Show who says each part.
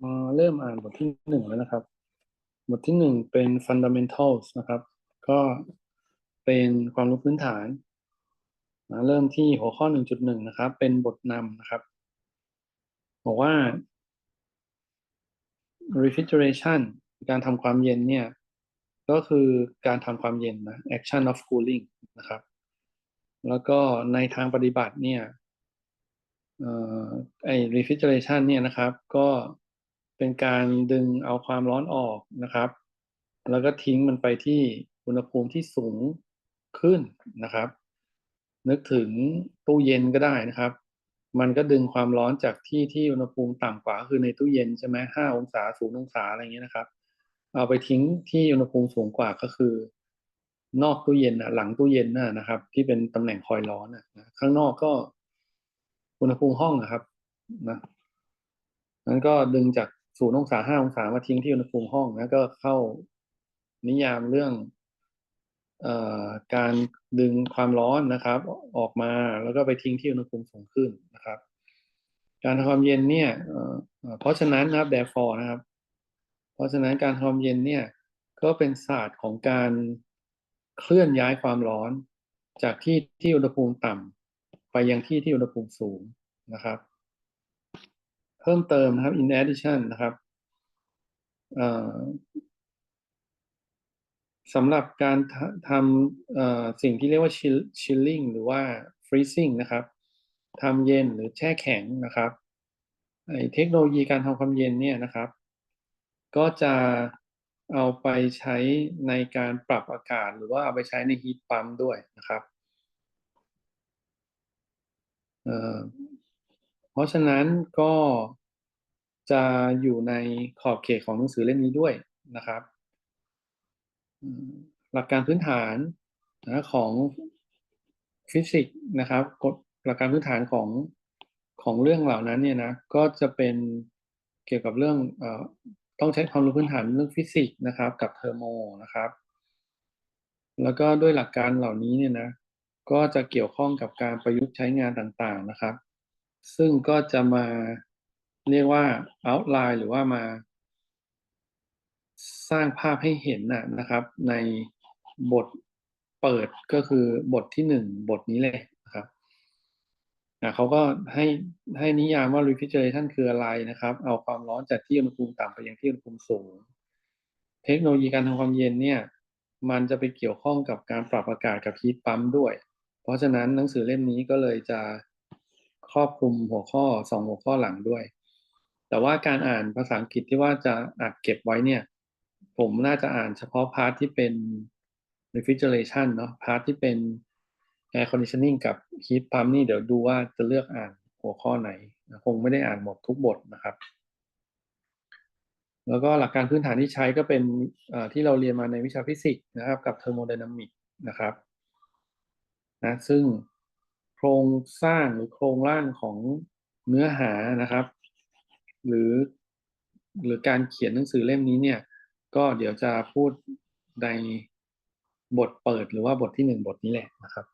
Speaker 1: เอ่อเริ่มอ่านบทที่หนึ่งแล้วนะครับ บทที่หนึ่งเป็น fundamentals นะครับ ก็เป็นความรู้พื้นฐานนะเริ่มที่หัวข้อหนึ่งจุดหนึ่งนะครับ เป็นบทนำนะครับ บอกว่า refrigeration การทำความเย็นเนี่ย ก็คือการทำความเย็นนะ action of cooling นะครับ แล้วก็ในทางปฏิบัติเนี่ยไอ้ refrigeration เนี่ยนะครับ ก็ เป็นการดึงเอาความร้อนออกนะครับ แล้วก็ทิ้งมันไปที่อุณหภูมิที่สูงขึ้นนะครับ นึกถึงตู้เย็นก็ได้นะครับ มันก็ดึงความร้อนจากที่ที่อุณหภูมิต่ำกว่าคือในตู้เย็นใช่ไหมห้าองศาศูนย์องศาอะไรอย่างเงี้ยนะครับ เอาไปทิ้งที่อุณหภูมิสูงกว่าก็คือ นอกตู้เย็นอะหลังตู้เย็นน่ะนะครับ ที่เป็นตำแหน่งคอยร้อนนะข้างนอกก็อุณหภูมิห้องนะครับนะนั้นก็ดึงจาก ศูนย์องศาห้าองศามาทิ้งที่อุณหภูมิห้องแล้วก็เข้านิยามเรื่องอการดึงความร้อนนะครับ ออกมาแล้วก็ไปทิ้งที่อุณหภูมิสูงขึ้นนะครับ การทำความเย็นเนี่ยเอ่อเพราะฉะนั้นนะครับ therefore นะครับ เพราะฉะนั้นการทำความเย็นเนี่ยก็เป็นศาสตร์ของการเคลื่อนย้ายความร้อน จากที่ที่อุณหภูมิต่ำไปยังที่ที่อุณหภูมิสูงนะครับ เพิ่มเติมนะครับ in addition นะครับสำหรับการทำสิ่งที่เรียกว่า chilling หรือว่า freezing นะครับทำเย็นหรือแช่แข็งนะครับเทคโนโลยีการทำความเย็นเนี่ยนะครับ ก็จะเอาไปใช้ในการปรับอากาศ หรือว่าเอาไปใช้ในฮีทปั๊มด้วยนะครับ เพราะฉะนั้นก็จะอยู่ในขอบเขตของหนังสือเล่มนี้ด้วยนะครับ หลักการพื้นฐานนะของฟิสิกส์นะครับกฎหลักการพื้นฐานของของเรื่องเหล่านั้นเนี่ยนะก็จะเป็นเกี่ยวกับเรื่องอต้องใช้ความรู้พื้นฐานเรื่องฟิสิกส์นะครับ กับเทอร์โมนะครับ แล้วก็ด้วยหลักการเหล่านี้เนี่ยนะก็จะเกี่ยวข้องกับการประยุกต์ใช้งานต่างๆนะครับ ซึ่งก็จะมาเรียกว่า outline หรือว่ามาสร้างภาพให้เห็นนะครับ ในบทเปิดก็คือบทที่หนึ่งบทนี้เลยนะครับเขาก็ให้ให้นิยามว่า refrigeration คืออะไรนะครับ เอาความร้อนจากที่อุณหภูมิต่ำไปยังที่อุณหภูมิสูง เทคโนโลยีการทำความเย็นเนี่ย มันจะไปเกี่ยวข้องกับการปรับอากาศกับฮีทปั๊มด้วย เพราะฉะนั้นหนังสือเล่มนี้ก็เลยจะ ครอบคลุมหัวข้อสองหัวข้อหลังด้วย แต่ว่าการอ่านภาษาอังกฤษที่ว่าจะอัดเก็บไว้เนี่ย ผมน่าจะอ่านเฉพาะพาร์ทที่เป็น refrigeration เนาะพาร์ทที่เป็น air conditioning กับ heat pump นี่เดี๋ยวดูว่าจะเลือกอ่านหัวข้อไหน คงไม่ได้อ่านหมดทุกบทนะครับ แล้วก็หลักการพื้นฐานที่ใช้ก็เป็นที่เราเรียนมาในวิชาฟิสิกส์นะครับ กับเทอร์โมไดนามิกนะครับนะซึ่ง โครงสร้างหรือโครงร่างของเนื้อหานะครับ หรือหรือการเขียนหนังสือเล่มนี้เนี่ย ก็เดี๋ยวจะพูดในบทเปิดหรือว่าบทที่หนึ่งบทนี้แหละนะครับ